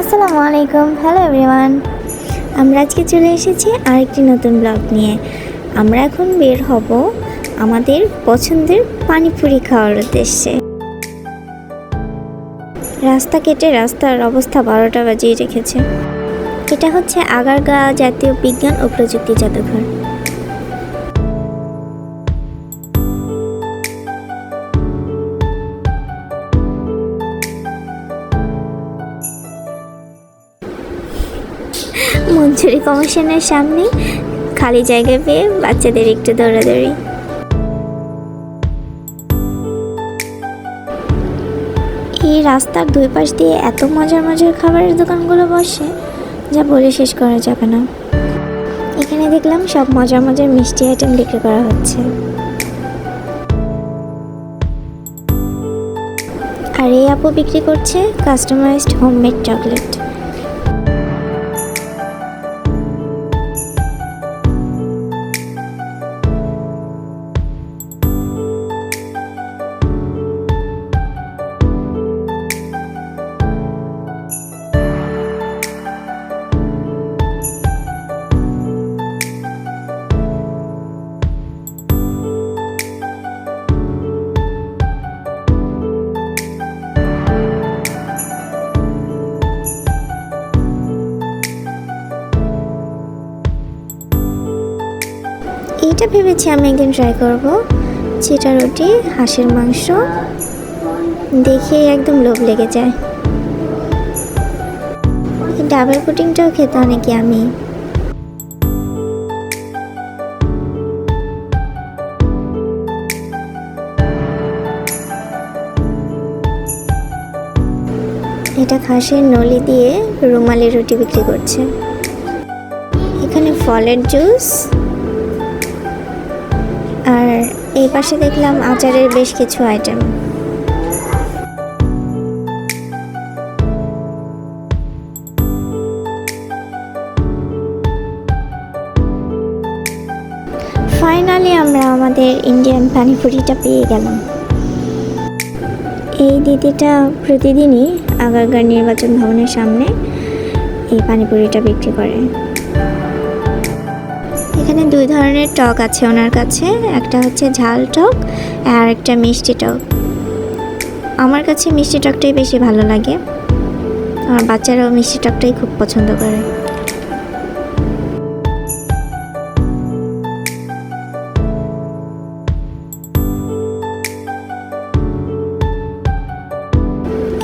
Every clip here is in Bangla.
আসসালামু আলাইকুম। হ্যালো এভরিওয়ান আমরা আজকে চলে এসেছি আরেকটি নতুন ব্লগ নিয়ে। আমরা এখন বের হব আমাদের পছন্দের পানিপুরি খাওয়ার উদ্দেশ্যে। রাস্তা কেটে রাস্তার অবস্থা বারোটা বাজিয়ে রেখেছে। এটা হচ্ছে আগারগা জাতীয় বিজ্ঞান ও প্রযুক্তি জাদুঘর। মঞ্জুরি কমিশনের সামনে খালি জায়গা পেয়ে বাচ্চাদের একটু দৌড়াদৌড়ি। এই রাস্তার দুই পাশ দিয়ে এত মজার মজার খাবারের দোকানগুলো বসে, যা বলে শেষ করা যাবে না। এখানে দেখলাম সব মজার মজার মিষ্টি আইটেম বিক্রি করা হচ্ছে। আর এই আপু বিক্রি করছে কাস্টমাইজড হোমমেড চকলেট এইটা ভেবেছি আমি একদিন ট্রাই করব। চিটা রুটি, হাঁসের মাংস, দেখে একদম লোভ লেগে যায়। ডাবল পুটিংটাও খেতে অনেক আমি এটা খাসির নলি দিয়ে রুমালি রুটি বিক্রি করছে। এখানে ফলের জুস আর এই পাশে দেখলাম আচারের বেশ কিছু আইটেম ফাইনালি আমরা আমাদের ইন্ডিয়ান পানিপুরিটা পেয়ে গেলাম। এই দিদিটা প্রতিদিনই আগারগাঁ নির্বাচন ভবনের সামনে এই পানিপুরিটা বিক্রি করে। এখানে দুই ধরনের টক আছে ওনার কাছে। একটা হচ্ছে ঝাল টক আর একটা মিষ্টি টক। আমার কাছে মিষ্টি টকটাই বেশি ভালো লাগে। আমার বাচ্চারাও মিষ্টি টকটাই খুব পছন্দ করে।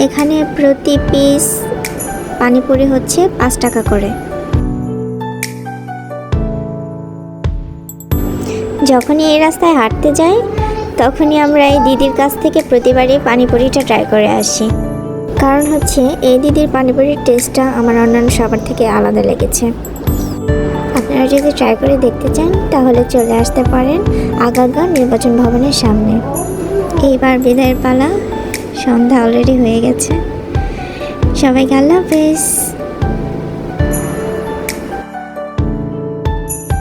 এখানে প্রতি পিস পানিপুরি হচ্ছে পাঁচ টাকা করে। যখনই এই রাস্তায় হাঁটতে যাই, তখনই আমরা এই দিদির কাছ থেকে প্রতিবারই পানিপুরিটা ট্রাই করে আসি। কারণ হচ্ছে, এই দিদির পানিপুরির টেস্টটা আমার অন্যান্য সবার থেকে আলাদা লেগেছে। আপনারা যদি ট্রাই করে দেখতে চান, তাহলে চলে আসতে পারেন আগারগাঁও নির্বাচন ভবনের সামনে। এইবার বিদায়ের পালা, সন্ধ্যা অলরেডি হয়ে গেছে। সবাইকে আল্লাহ হাফেজ।